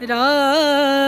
Ram.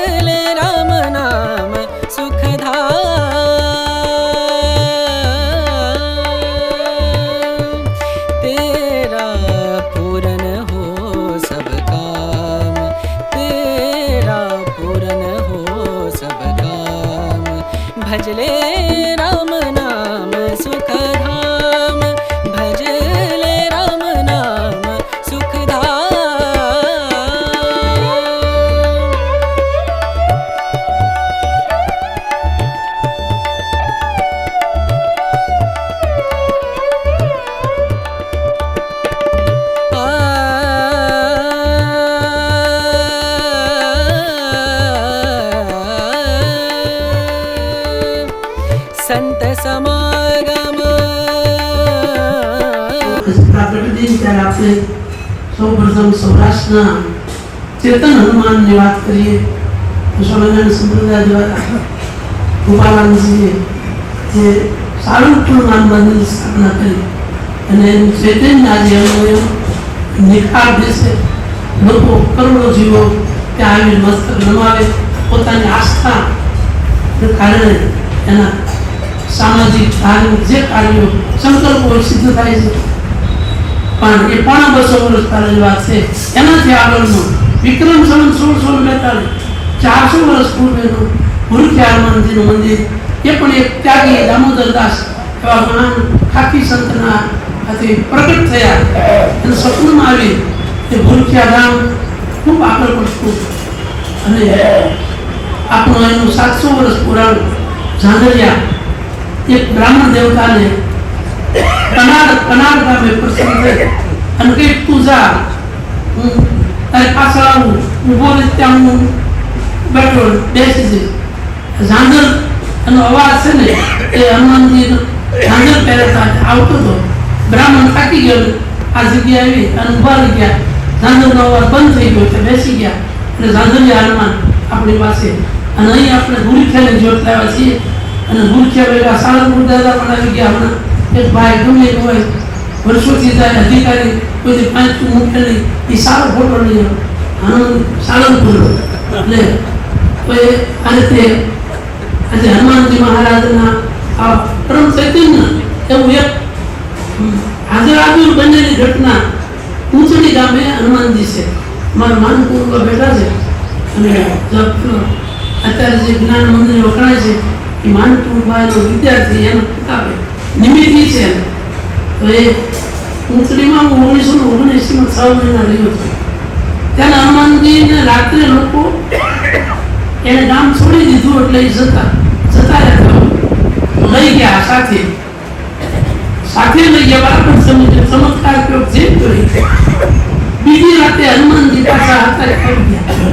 ત્યારે આપણે સૌ પ્રથમ સૌરાષ્ટ્રના ચેતન હનુમાનની વાત કરીએ સ્વામિનારાયણ સંપ્રદાય દ્વારા ગોપાલાનંદજીએ જે પણ નામ મંદિરની સ્થાપના કરી અને એનું ચેતન આજે એનો નિખાર દેશે. લોકો કરોડો જીવો ત્યાં આવી મસ્તક નમાવે. પોતાની આસ્થા કારણે એના સામાજિક, ધાર્મિક જે કાર્યો સંકલ્પો સિદ્ધ થાય છે પણ એ પોણા બસો વર્ષ પહેલાની વાત છે. એનાથી આગળનું વિક્રમ સંવત સોળસો બેતાલીસ, ચારસો વર્ષ પૂર્વેનું ગુરુખ્યા હનુમાનજીનું મંદિર, એ પણ એક ત્યાગી દામોદર દાસ એવા મહાન ખાકી સંતના હાથે પ્રગટ થયા. અને સપનમાં આવી એ ભૂલખ્યા ધામ ખૂબ આગળ પડતું અને આપણું એનું સાતસો વર્ષ પુરાણું ઝાંઝરિયા એક બ્રાહ્મણ દેવતાને થઈ અને ઊભો હું બેઠો બેસી છે ઝાંઝર એનો અવાજ છે ને એ હનુમાનજી ઝાંઝર પહેરતા આવતો હતો બ્રાહ્મણ થાકી ગયો આ જગ્યાએ આવી અને ઊભા રહી ગયા ઝાંઝરનો અવાજ બંધ થઈ ગયો છે બેસી ગયા એટલે સાંધલિયા હનુમાન આપણી પાસે અને અહીં આપણે ગુરુખ્યાની જોત લાવ્યા છીએ અને ગુરુખ્યા ભેગા સાળંગપુર દાદા પણ આવી ગયા હમણાં એક ભાઈ ગમે હોય, વર્ષોથી થાય અધિકારી કોઈ પાંચ મૂકે નહીં. એ સારો ફોટો નહીં આનંદ સાળંગપુર એટલે કોઈ આ રીતે આજે હનુમાનજી મહારાજના આ પરમ ચૈતન્ય એવું એક હાજર આવ્યું બનેલી ઘટના ઊંચડી ગામે હનુમાનજી છે. મારા માનપુરમાં બેઠા છે. અને અત્યારે જે જ્ઞાન મંદિર વખણાય છે એ માનપુરમાંનો વિદ્યાર્થી એનો કિતાબે નિમિત્તી છે. તો એ હું ઓગણીસો ને ઓગણીસમાં છ મહિના રહ્યો છું ત્યાં હનુમાનજીને રાત્રે લોકો એને ગામ છોડી દીધું એટલે એ જતા જતા રહેતા લઈ ગયા સાથે. સાથે લઈ ગયા બરાબર સમજ, ચમત્કાર કયો જે બીજી રાતે હનુમાનજી પાછા હાથે આવી ગયા.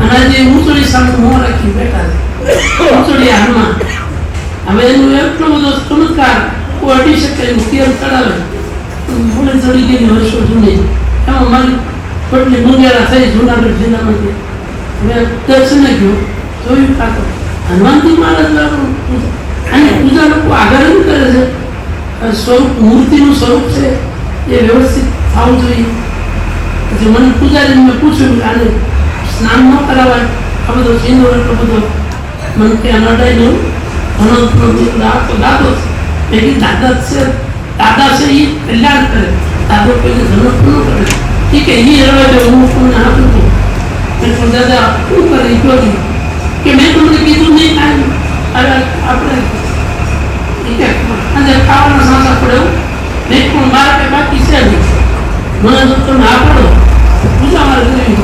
અને આજે ઊંચડી સામે મોં રાખી બેઠા છે. ઊંચડી હનુમાન હવે એનું એટલો બધો ચમત્કાર કોઈ અડી શકે એનું તેલ ચડાવે ભૂલે ચડી ગયેલી વર્ષો જૂની. એમાં મારી પટલી મુંગેરા થઈ, જુનાગઢ જિલ્લામાંથી. મેં દર્શને ગયો. જોયું કાકો. હનુમાનજી મહારાજ અને પૂજા. લોકો આગળ એમ કરે છે. સ્વરૂપ, મૂર્તિનું સ્વરૂપ છે. એ વ્યવસ્થિત થવું જોઈએ. પછી મને પૂજારીને મેં પૂછ્યું આને સ્નાન ન કરાવાય. આ બધો સિંદૂર એટલો બધો મને ત્યાં નડાઈ ગયું ઘણો દાતો દાદો છે. કીધું દાદા દાદા છે એ કલ્યાણ કરે દાદો કોઈને ધનક ન કરે એ કે એ રહેવા દે હું કોઈને આપું છું પણ દાદા શું કરે કહ્યું કે મેં તમને કીધું નહીં કાંઈ અરે આપણે અને કે ખાવાના સાંસા પડે એવું મેં પણ મારા કઈ બાકી છે નહીં મને તો તમે આ પડો પૂજા મારે કરવી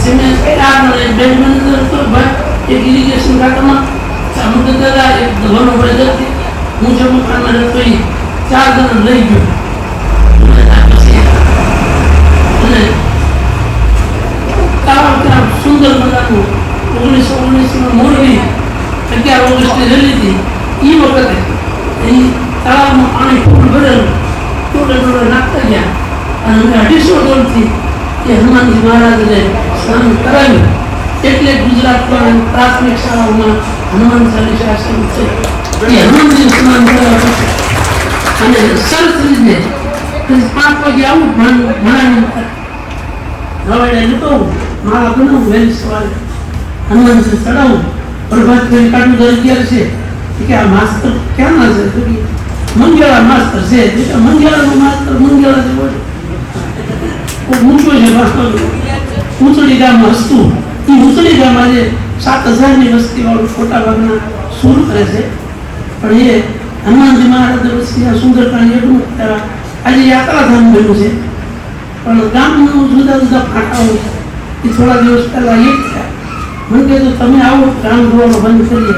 સિમેન્ટ મેં મને બેન મને તો ભાઈ એક ઇરિગેશન ખાતામાં હું જે મકાનમાં રહેતો ચાર જણા લઈ ગયો. હતી. તળાવમાં પાણી ફૂલ ભરેલું. નાખતા ગયા. અને અમે અઢીસો ડોલથી એ સ્નાન કરાવ્યું. એટલે ગુજરાતમાં પ્રાથમિક શાળાઓમાં હનુમાન ચાલીસા આશ્રમ થઈ અને સરસ રીતે પાંચ આવું ભણ ભણાવી રવાડે જતો મારા બનાવું વહેલી સવારે હનુમાનજી ચડાવું પ્રભાત કરી કાઢું દર અગિયાર છે કે આ માસ્તર ક્યાંના છે તો કે મંગેળા માસ્તર છે મંગેળાનો માસ્તર મંગેળા જેવો છે ઊંચો છે માસ્તર ઊંચડી ગામમાં હસતું એ ઊંચડી ગામ આજે સાત હજારની વસ્તીવાળું મોટા ભાગના સુર કરે છે પણ એ હનુમાનજી મહારાજ સુંદરકાંડ એટલું. આજે યાત્રાધામ બન્યું છે. પણ ગામનું જુદા જુદા ફાટાઓ એ થોડા દિવસ પહેલા એક થયા. મને કીધું તમે આવો, ગામ જોવાનું બંધ કરીએ.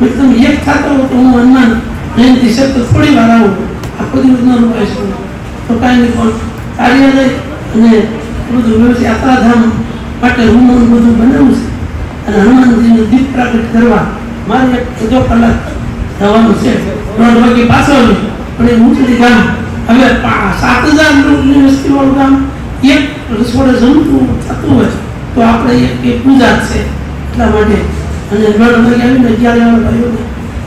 મેં તમે એક થતા હો તો હું હનુમાન જયંતિ તો થોડી વાર આવું. આખો દિવસ ન રોકાઈ શકું તો કાંઈ નહીં, પણ કાર્યાલય અને બધું વ્યવસ્થિત યાત્રાધામ માટે હું બધું બનાવ્યું છે. અને હનુમાનજીને દીપ પ્રાગટ કરવા મારે એક અડધો કલાક જવાનું છે. દોઢ વાગે પાછો પણ એ ઊંચડી ગામ. હવે સાત હજાર લોકોની વસ્તીવાળું ગામ. એક રસોડે જમતું થતું હોય તો આપણે એક એક પૂજા છે. એટલા માટે. અને દોઢ વાગે આવીને અગિયાર વાળા ભાઈઓને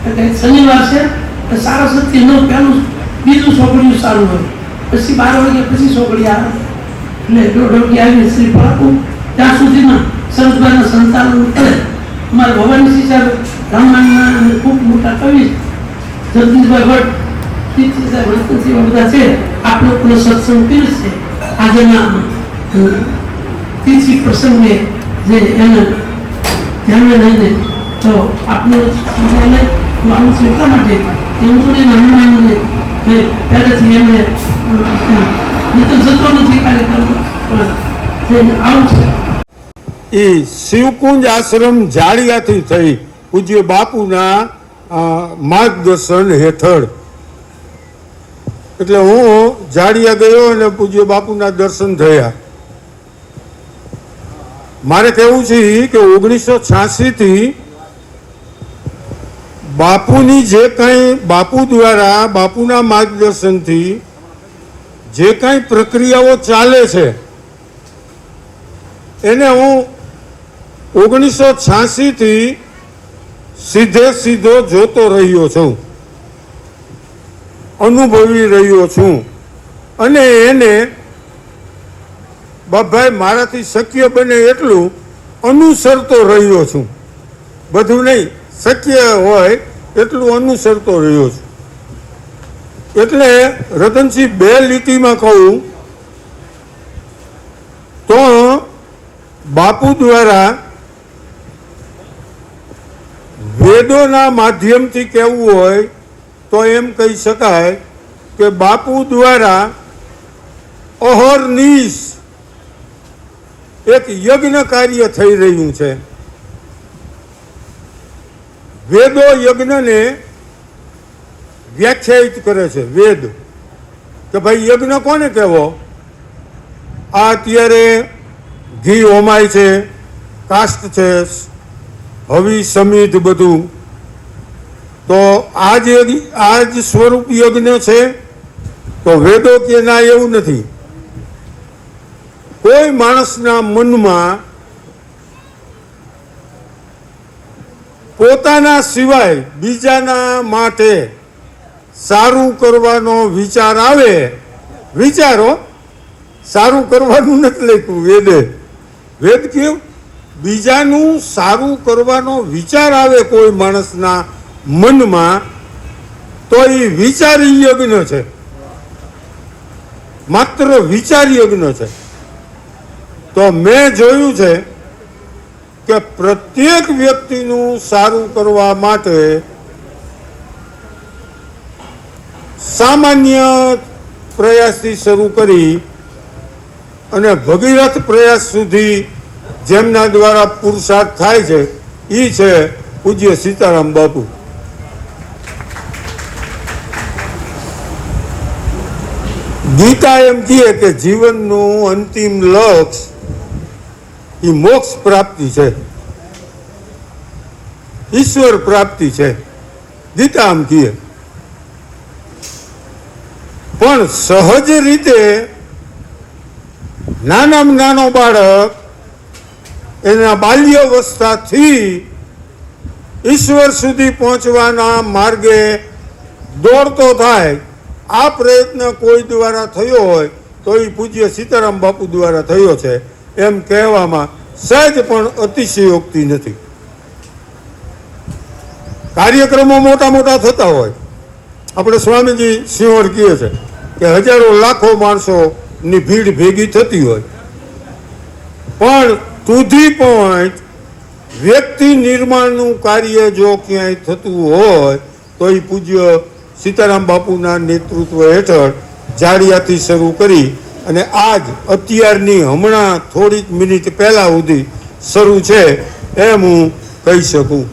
એટલે શનિવાર છે, તો સત્ય ન પહેલું બીજું છોકરીયું સારું હોય. પછી બાર વાગે પછી છોકરી આવે. એટલે દોઢ વાગે આવીને શ્રી પાકું ત્યાં સુધીમાં સરસભાઈના સંચાલન કરે અમારા ભવાની સિંહ રામાયણના અને ખૂબ મોટા કવિ જગદીશભાઈ ભટ્ટ સાહેબ રતનસિંહ બધા છે. આપ લોકોનો સત્સંગ કર્યો છે. આજના તિથિ પ્રસંગે જે એને તો આપણે હું આવું છું એટલા માટે કે નીતર જતો નથી કાર્યક્રમ, પણ આવું છે. એ શિવકુંજ આશ્રમ જાળિયાથી થઈ પૂજ્ય બાપુના માર્ગદર્શન હેઠળ. એટલે હું જાડિયા ગયો અને પૂજ્ય બાપુના દર્શન થયા. મારે કહેવું છે કે ઓગણીસો થી બાપુની જે કાંઈ, બાપુ દ્વારા બાપુના માર્ગદર્શનથી જે કાંઈ પ્રક્રિયાઓ ચાલે છે, એને હું ઓગણીસો છ્યાસીથી સીધે સીધો જોતો રહ્યો છું. અનુભવી રહ્યો છું. અને એને બાપભાઈ મારાથી શક્ય બને એટલું અનુસરતો રહ્યો છું. બધું નહીં, શક્ય હોય એટલું અનુસરતો રહ્યો છું. એટલે રતનસિંહ બે લીટીમાં કહું, તો બાપુ દ્વારા વેદોના માધ્યમથી કહેવું હોય તો એમ કહી શકાય કે બાપુ દ્વારા અહર્નિશ એક યજ્ઞ કાર્ય થઈ રહ્યું છે. વેદો યજ્ઞને વ્યાખ્યાયિત કરે છે. વેદ. કે ભાઈ યજ્ઞ કોને કહેવો? આ અત્યારે ઘી હોમાય છે કાસ્ટ છે હવી સમિત બધું. તો આજ આ જ સ્વરૂપ યજ્ઞ છે, તો વેદો કે ના એવું નથી. કોઈ માણસના મનમાં પોતાના સિવાય બીજાના માટે સારું કરવાનો વિચાર આવે, વિચારો, સારું કરવાનું નથી લખ્યું વેદે. વેદ કેવું? બીજાનું સારું કરવાનો વિચાર આવે કોઈ માણસના મનમાં, તો એ વિચાર યજ્ઞ છે. માત્ર વિચાર યજ્ઞ છે. તો મેં જોયું છે કે પ્રત્યેક વ્યક્તિનું સારું કરવા માટે સામાન્ય પ્રયાસથી શરૂ કરી અને ભગીરથ પ્રયાસ સુધી જેમના દ્વારા પુરુષાર્થ થાય છે એ છે પૂજ્ય સીતારામ બાપુ. ગીતા એમ કહે કે જીવનનું અંતિમ લક્ષ્ય એ મોક્ષ પ્રાપ્તિ છે. ઈશ્વર પ્રાપ્તિ છે. ગીતા આમ કહે. પણ સહજ રીતે નાનામાં નાનો બાળક એના બાલ્યાવસ્થાથી ઈશ્વર સુધી પહોંચવાના માર્ગે દોડતો થાય, આ પ્રયત્ન કોઈ દ્વારા થયો હોય, તો એ પૂજ્ય સીતારામ બાપુ દ્વારા થયો છે. એમ કહેવામાં સહેજ પણ અતિશયોક્તિ નથી. કાર્યક્રમો મોટા મોટા થતા હોય. આપણે સ્વામીજી સિંહણ કહે છે કે હજારો લાખો માણસોની ભીડ ભેગી થતી હોય. પણ ટુ ધી પોઈન્ટ વ્યક્તિ નિર્માણનું કાર્ય જો ક્યાંય થતું હોય તો એ પૂજ્ય સીતારામ બાપુના નેતૃત્વ હેઠળ જાડિયાથી શરૂ કરી અને આજ અત્યારની હમણાં થોડીક મિનિટ પહેલાં સુધી શરૂ છે એમ હું કહી શકું.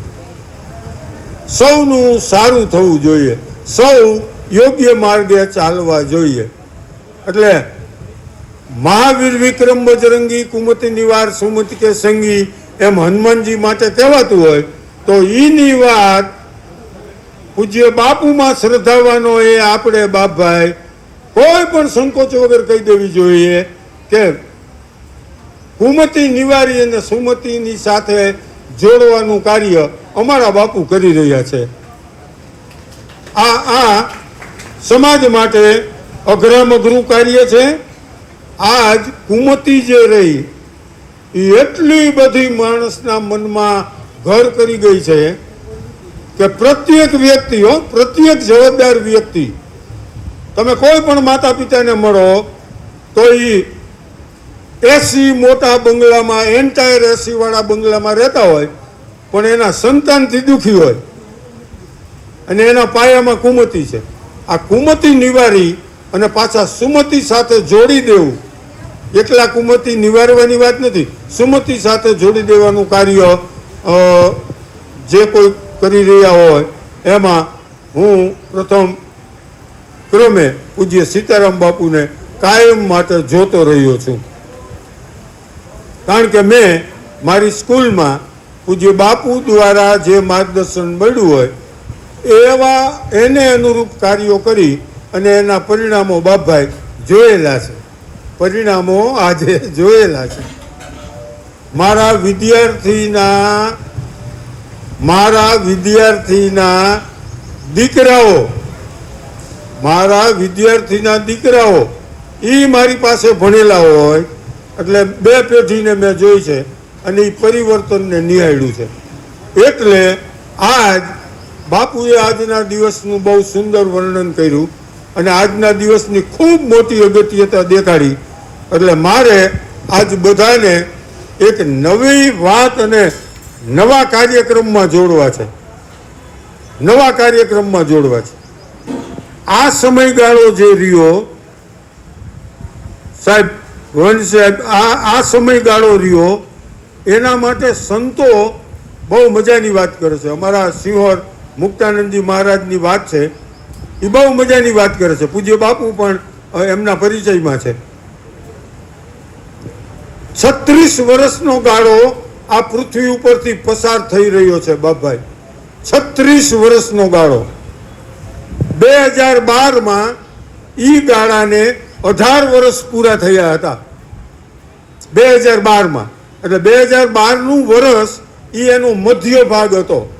સૌનું સારું થવું જોઈએ. સૌ યોગ્ય માર્ગે ચાલવા જોઈએ. એટલે મહાવીર વિક્રમ બજરંગી, કુમતિ નિવાર, સુમતિ કે સંગી એમ હનુમાનજી માટે કહેવાતું હોય, તો એની વાત પૂજ્ય બાપુમાં શ્રદ્ધાવાનો એ આપણે બાપભાઈ કોઈ પણ સંકોચ વગર કહી દેવી જોઈએ કે કુમતિ નિવારી અને સુમતિની સાથે જોડવાનું કાર્ય અમારા બાપુ કરી રહ્યા છે. આ આ સમાજ માટે અઘરામ અઘરું કાર્ય છે. આજ કુમતી જે રહી, એ એટલી બધી માણસના મનમાં ઘર કરી ગઈ છે કે પ્રત્યેક વ્યક્તિ, હો, પ્રત્યેક જવાબદાર વ્યક્તિ, તમે કોઈ પણ માતા પિતાને મળો, તો એ એસી મોટા બંગલામાં એન્ટાયર એસીવાળા બંગલામાં રહેતા હોય, પણ એના સંતાનથી દુઃખી હોય. અને એના પાયામાં કુમતી છે. આ કુમતી નિવારી અને પાછા સુમતી સાથે જોડી દેવું એકલા કુમતિ નિવારવાની વાત નથી. સુમતિ સાથે જોડી દેવાનું કાર્ય જે કોઈ કરી રહ્યા હોય, એમાં હું પ્રથમ ક્રમે પૂજ્ય સીતારામ બાપુને કાયમ માટે જોતો રહ્યો છું. કારણ કે મેં મારી સ્કૂલમાં પૂજ્ય બાપુ દ્વારા જે માર્ગદર્શન મળ્યું હોય, એવા એને અનુરૂપ કાર્યો કરી અને એના પરિણામો બાપભાઈ જોયેલા છે. પરિણામો આજે જોયેલા છે. મારા વિદ્યાર્થીના મારા વિદ્યાર્થીના દીકરાઓ, મારા વિદ્યાર્થીના દીકરાઓ એ મારી પાસે ભણેલા હોય, એટલે બે પેઢીને મેં જોઈ છે અને એ પરિવર્તનને નિહાળ્યું છે. એટલે આજ બાપુએ આજના દિવસનું બહુ સુંદર વર્ણન કર્યું અને આજના દિવસની ખૂબ મોટી અગત્યતા દેખાડી. એટલે મારે આજ બધાને એક નવી વાત અને નવા કાર્યક્રમમાં જોડવા છે. નવા કાર્યક્રમમાં જોડવા છે. આ સમયગાળો જે રહ્યો, સાહેબ વંશ સાહેબ, આ આ સમયગાળો રહ્યો, એના માટે સંતો બહુ મજાની વાત કરે છે. અમારા સિંહોર મુક્તાનંદજી મહારાજની વાત છે. એ બહુ મજાની વાત કરે છે. પૂજ્ય બાપુ પણ એમના પરિચયમાં છે. છત્રીસ વર્ષનો ગાળો આ પૃથ્વી ઉપરથી પસાર થઈ રહ્યો છે, બાપભાઈ. છત્રીસ વર્ષનો ગાળો. બે હજાર બારમાં ઈ ગાળાને અઢાર વર્ષ પૂરા થયા હતા. બે હજાર બારમાં. એટલે બે હજાર બારનું વર્ષ એ એનો મધ્ય ભાગ હતો.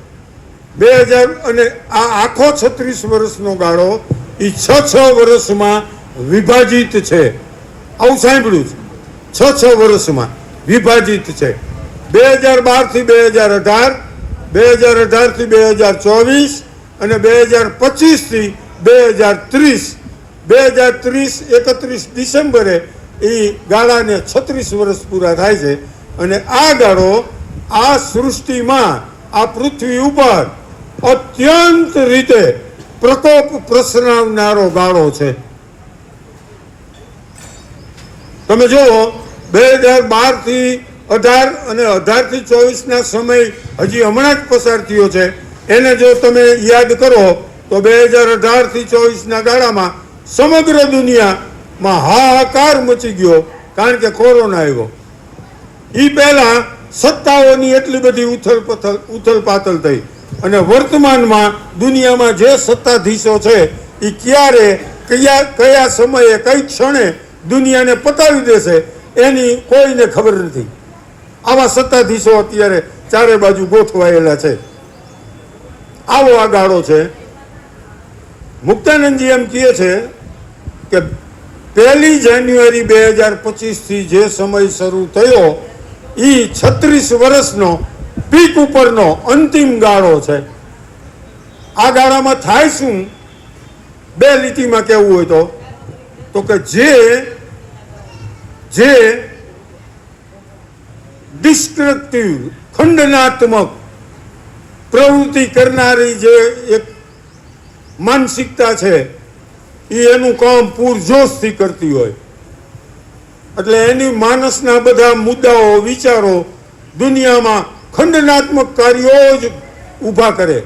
બે હજાર અને આ આખો છત્રીસ વર્ષનો ગાળો એ છ છ વર્ષમાં વિભાજિત છે. આવું સાંભળ્યું છે. છ છ વર્ષમાં વિભાજિત છે. બે હજાર બારથી બે હજાર અઢાર, બે હજાર અઢારથી બે હજાર ચોવીસ અને બે હજાર પચીસથી બે હજાર ત્રીસ. બે હજાર ત્રીસ એકત્રીસ ડિસેમ્બરે એ ગાળાને છત્રીસ વર્ષ પૂરા થાય છે અને આ ગાળો આ સૃષ્ટિમાં આ પૃથ્વી ઉપર અત્યંત રીતે પ્રકોપ પ્રસરાવનારો ગાળો છે. તમે જુઓ બે હજાર બારથી અઢાર અને અઢારથી ચોવીસના સમય હજી હમણાં જ પસાર થયો છે. એને જો તમે યાદ કરો, તો બે હજાર અઢારથી ચોવીસના ગાળામાં સમગ્ર દુનિયામાં હાહાકાર મચી ગયો, કારણ કે કોરોના આવ્યો. એ પહેલા સત્તાઓની એટલી બધી ઉથલ પથલ, ઉથલ પાથલ થઈ. અને વર્તમાનમાં દુનિયામાં જે સત્તાધીશો છે એ ક્યારે, કયા કયા સમયે, કઈ ક્ષણે દુનિયાને પતાવી દેશે એની કોઈને ખબર નથી. આવા સત્તાધીશો અત્યારે ચારે બાજુ ગોઠવાયેલા છે. આવો આ ગાળો છે. મુક્તાનંદજી એમ કહે છે કે પહેલી જાન્યુઆરી બે હજાર પચીસથી જે સમય શરૂ થયો એ છત્રીસ વર્ષનો પીક ઉપરનો અંતિમ ગાળો છે. આ ગાળામાં થાય શું? બે લીટીમાં કહેવું હોય તો. તો કે જે જે ડિસ્ટ્રક્ટિવ ખંડનાત્મક પ્રવૃત્તિ કરનારી જે એક માનસિકતા છે, એ એનું કામ પૂરજોશથી કરતી હોય. એટલે એની માનસના બધા મુદ્દાઓ, વિચારો દુનિયામાં ખંડનાત્મક કાર્યો જ ઊભા કરે.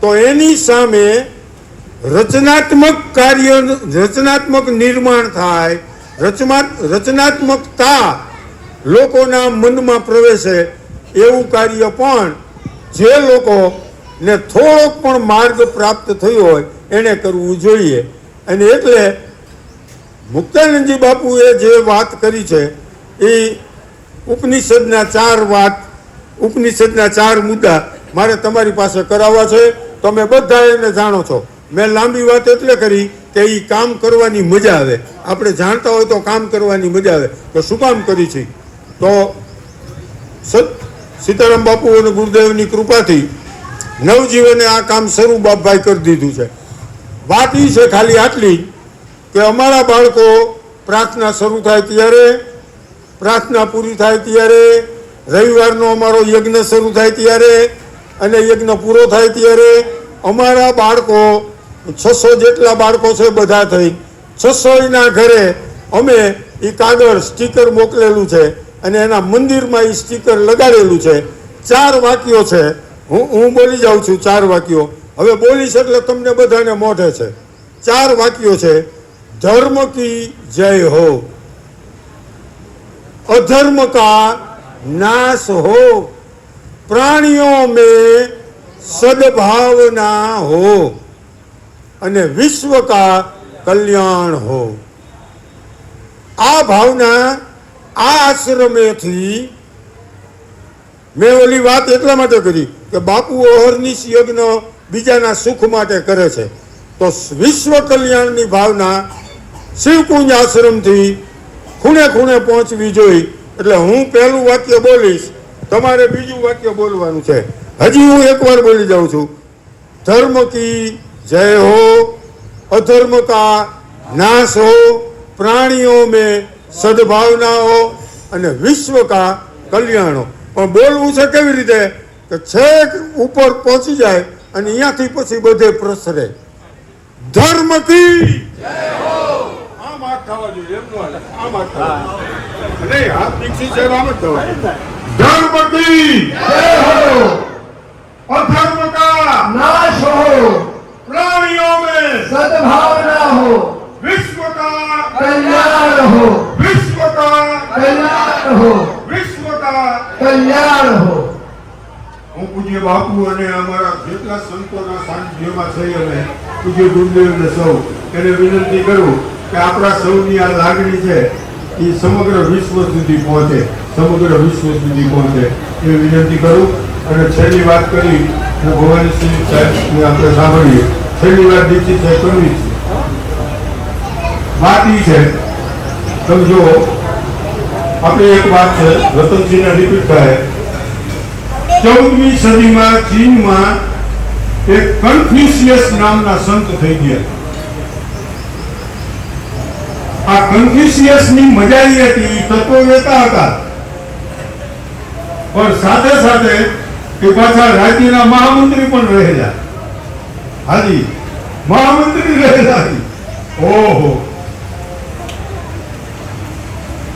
તો એની સામે રચનાત્મક કાર્ય, રચનાત્મક નિર્માણ થાય રચના રચનાત્મકતા લોકોના મનમાં પ્રવેશે એવું કાર્ય પણ જે લોકોને થોડોક પણ માર્ગ પ્રાપ્ત થયો હોય એને કરવું જોઈએ. અને એટલે મુક્તાનંદજી બાપુએ જે વાત કરી છે, એ ઉપનિષદના ચાર વાત, ઉપનિષદના ચાર મુદ્દા મારે તમારી પાસે કરાવવા છે. તમે બધા એને જાણો છો. મેં લાંબી વાત એટલે કરી કે એ કામ કરવાની મજા આવે. આપણે જાણતા હોય તો કામ કરવાની મજા આવે. તો શું કામ કરી છે? તો સત સીતારામ બાપુ અને ગુરુદેવની કૃપાથી નવજીવને આ કામ શરૂ બાપભાઈ કરી દીધું છે. વાત એ છે ખાલી આટલી કે અમારા બાળકો પ્રાર્થના શરૂ થાય ત્યારે, પ્રાર્થના પૂરી થાય ત્યારે, રવિવારનો અમારો યજ્ઞ શરૂ થાય ત્યારે અને યજ્ઞ પૂરો થાય ત્યારે અમારા બાળકો છસો જેટલા બાળકો છે બધા થઈ. છસોના ઘરે અમે એ કાગળ સ્ટીકર મોકલેલું છે અને એના મંદિરમાં એ સ્ટીકર લગાડેલું છે. ચાર વાક્યો છે. હું હું બોલી જાઉં છું ચાર વાક્યો. હવે બોલીશ એટલે તમને બધાને મોઢે છે. ચાર વાક્યો છે. ધર્મ કી જય હો. અધર્મ કા નાશ હો. પ્રાણીઓ મેં સદભાવના હો. અને વિશ્વ કા કલ્યાણ હો. આ ભાવના આ આશ્રમેથી મેં ઓલી વાત એટલા માટે કરી કે બાપુ ઓહરનીશ યજ્ઞ બીજાના સુખ માટે કરે છે. તો વિશ્વ કલ્યાણની ભાવના શિવકુંજ આશ્રમથી ખૂણે ખૂણે પહોંચવી જોઈ. એટલે હું પહેલું વાક્ય બોલીશ, તમારે બીજું વાક્ય બોલવાનું છે. હજી હું એકવાર બોલી જાઉં છું. ધર્મ કી જય હો અધર્મ કા નાશ હો પ્રાણીઓ में સદભાવના હો અને વિશ્વ કા કલ્યાણ હો પણ બોલવું છે કેવી રીતે કે છેક ઉપર પહોંચી જાય અને અહીંયાથી પછી બધે પ્રસરે ધર્મ કી આમ હાથ થવા જોઈએ એમ ન હાલે. આમ હાથ થવા જોઈએ. નહીં હાથ નીચે છે આમ જ થવા જોઈએ. ધર્મ કી અધર્મ કા नाश हो प्राणियों में सद्भावना हो विश्व का कल्याण हो विश्व का कल्याण हो विश्व का कल्याण हो હું પૂજ્ય બાપુ અને અમારા જેટલા સંતોના સાનિધ્યમાં થઈ અમે પૂજ્ય ગુરુદેવને સૌ એને વિનંતી કરું કે આપણા સૌની આ લાગણી છે એ સમગ્ર વિશ્વ સુધી પહોંચે સમગ્ર વિશ્વ સુધી પહોંચે એ વિનંતી કરું અને છેલ્લી વાત કરી અને ભવાની આપણે સાંભળીએ. છેલ્લી વાત દીક્ષિત છે કરવી છે? વાત એ છે, તમે જો આપણે એક વાત છે, રતનસિંહને રિપીટ થાય ચૌદમી સદીમાં ચીનમાં એક કન્ફ્યુશિયસ નામના સંત થઈ ગયા. આ કન્ફ્યુશિયસની મજા એ હતી, ઈ તત્વવેતા હતા. પણ સાથે સાથે એ પાછા રાજ્યના મહામંત્રી પણ રહેલા. હાજી, મહામંત્રી રહેલા ઓહો.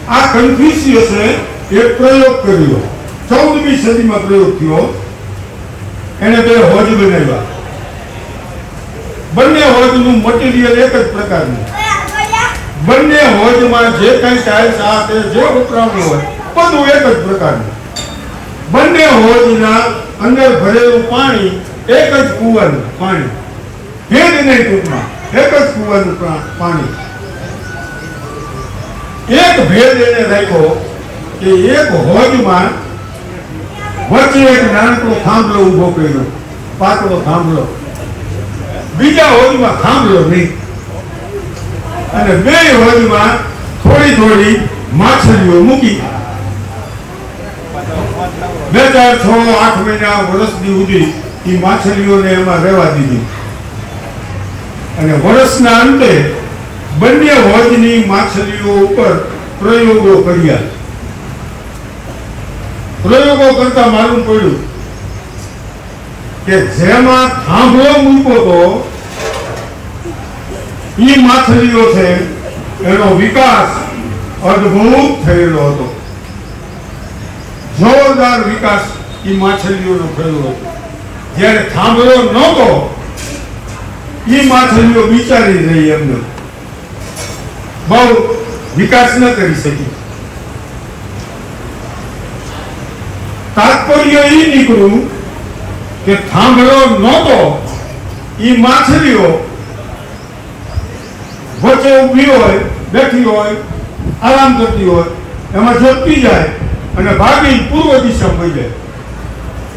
આ કન્ફ્યુશિયસે એક પ્રયોગ કર્યો. ચૌદમી સદીમાં પ્રયોગ થયો. એને બે હોજ બનાવ્યા. બંને હોજનું મટીરિયલ એક જ પ્રકારનું. બંને હોજમાં જે કઈ ટાઇલ્સ આ તે જે વપરાવું હોય, બધું એક જ પ્રકારનું. બંને હોજના અંદર ભરેલું પાણી, એક જ કુવાનું પાણી. ભેદ નહીં ટૂંકમાં, એક જ કુવાનું પાણી. એક ભેદ એને રાખ્યો કે એક હોજમાં વચ્ચે એક નાનકડો થાંભલો ઊભો કર્યો, પાતળો થાંભલો. બીજા હોજમાં થાંભલો નહીં. અને બે હોજમાં થોડી થોડી માછલીઓ મૂકી. બે ચાર છ આઠ મહિના વર્ષની સુધી એ માછલીઓને એમાં રહેવા દીધી. અને વર્ષના અંતે બંને હોજની માછલીઓ ઉપર પ્રયોગો કર્યા. પ્રયોગો કરતા માલુમ પડ્યું કે જેમાં થાંભલો મૂક્યો તો એ માછલીઓ છે એનો વિકાસ અદભુત થયેલો હતો. જોરદાર વિકાસ એ માછલીઓનો થયો હતો. જ્યારે થાંભલો નહોતો એ માછલીઓ વિચારી રહી એમને. બહુ વિકાસ ન કરી શકી. તાત્પર્ય એ નીકળ્યું કે થાંભલો નહોતો એ માછલીઓ વચ્ચે ઊભી હોય, બેઠી હોય, આરામ કરતી હોય, એમાં ઝપટી જાય. અને ભાગી પૂર્વ દિશામાં વહી જાય.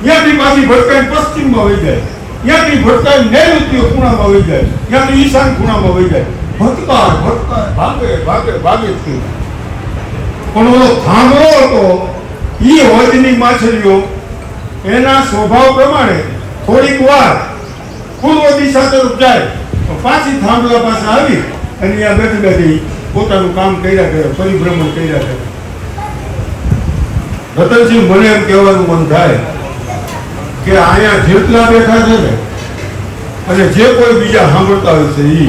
ત્યાંથી પાછી ભટકાઈ પશ્ચિમમાં વહી જાય. ત્યાંથી ભટકાઈ નૈઋત્ય ખૂણામાં વહી જાય. ત્યાંથી ઈશાન ખૂણામાં વહી જાય. ભટકા ભટકા ભાગે ભાગે ભાગે છે. પણ ઓલો થાંભલો હતો એ હોજની માછલીઓ, એના સ્વભાવ પ્રમાણે થોડીક વાર પૂર્વ દિશા તરફ જાય. તો પાછી થાંભલા પાસે આવી અને ત્યાં બેઠી બેઠી પોતાનું કામ કર્યા કરે, પરિભ્રમણ કર્યા કરે. રતનસિંહ મને એમ કહેવાનું મન થાય કે અહીંયા જેટલા બેઠા છે ને, અને જે કોઈ બીજા સાંભળતા હશે એ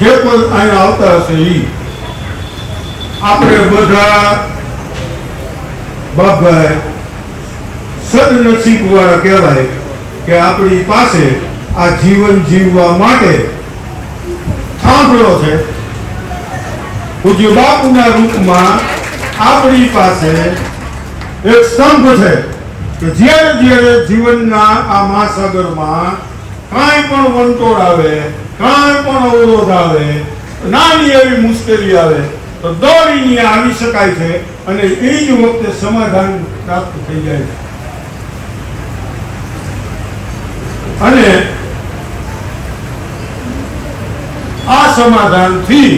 જે કોઈ અહીંયા આવતા હશે એ આપણે બધા બાપભાઈ સદનસીબ વાળા કહેવાય કે આપણી પાસે આ જીવન જીવવા માટે સાંભળો છે. પૂજ્ય બાપુના રૂપમાં આપણી પાસે એક સ્તંભ છે કે જ્યારે જ્યારે જીવનના આ મહાસાગરમાં કાંઈ પણ વંટોળ આવે, કાંઈ પણ અવરોધ આવે, નાની એવી મુશ્કેલી આવે, તો દોડીને આવી શકાય છે અને એ જ વખતે સમાધાન પ્રાપ્ત થઈ જાય છે. અને આ સમાધાનથી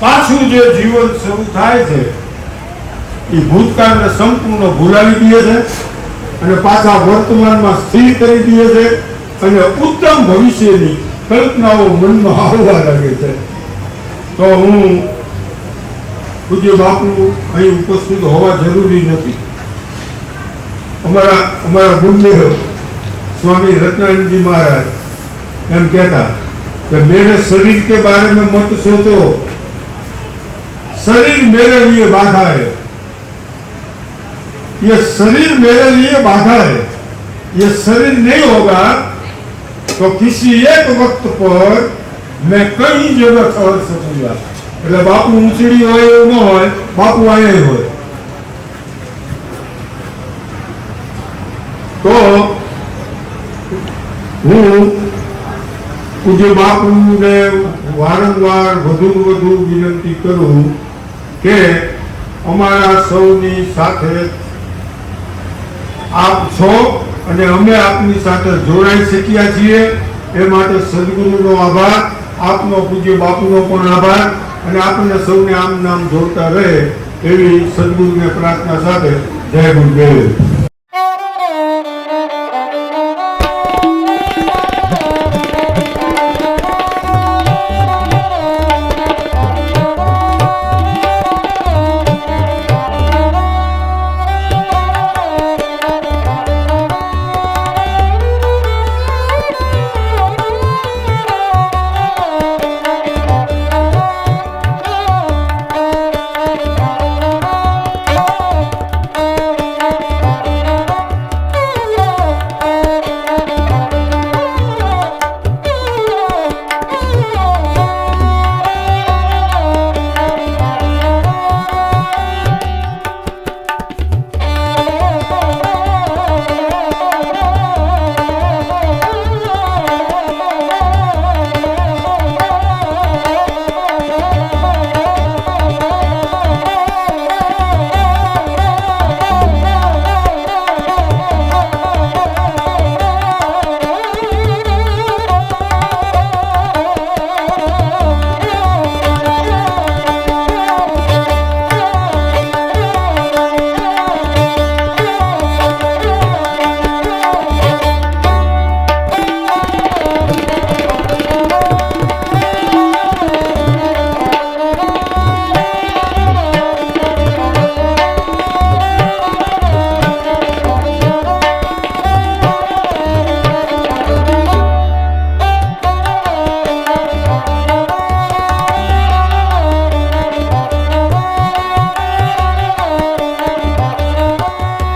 પાછું જે જીવન શરૂ થાય છે એ ભૂતકાળને સંપૂર્ણ ભૂલાવી દે છે અને પાછા વર્તમાનમાં સ્થિર કરી દે છે અને ઉત્તમ ભવિષ્યની કલ્પનાઓ મનમાં આવવા લાગે છે. તો હું પૂજ્ય બાપુ અહીં ઉપસ્થિત હોવા જરૂરી નથી. અમારા અમારા ગુરુદેવ સ્વામી રત્નાનંદજી મહારાજ એમ કહેતા કે મેરે શરીર કે બારે મેં મત સોચો શરીર મેરે લીએ બાધા હૈ. ये शरीर मेरे लिए बाधा है ये शरीर नहीं होगा तो किसी एक वक्त पर मैं कई जगह ठहर सकूंगा એટલે બાપુ ઊંચડી હોય એવું ન હોય બાપુ અહીંયા હોય તો હું પૂજ્ય બાપુને વારંવાર વધુ ને વધુ વિનંતી કરું કે અમારા સૌની સાથે આપ છો અને અમે આપની સાથે જોડાઈ શક્યા છીએ. એ માટે સદગુરુનો આભાર, આપનો પૂજ્ય બાપુનો પણ આભાર અને આપણને સૌને આમ નામ જોડતા રહે એવી સદગુરુને પ્રાર્થના સાથે જય ગુરુદેવ.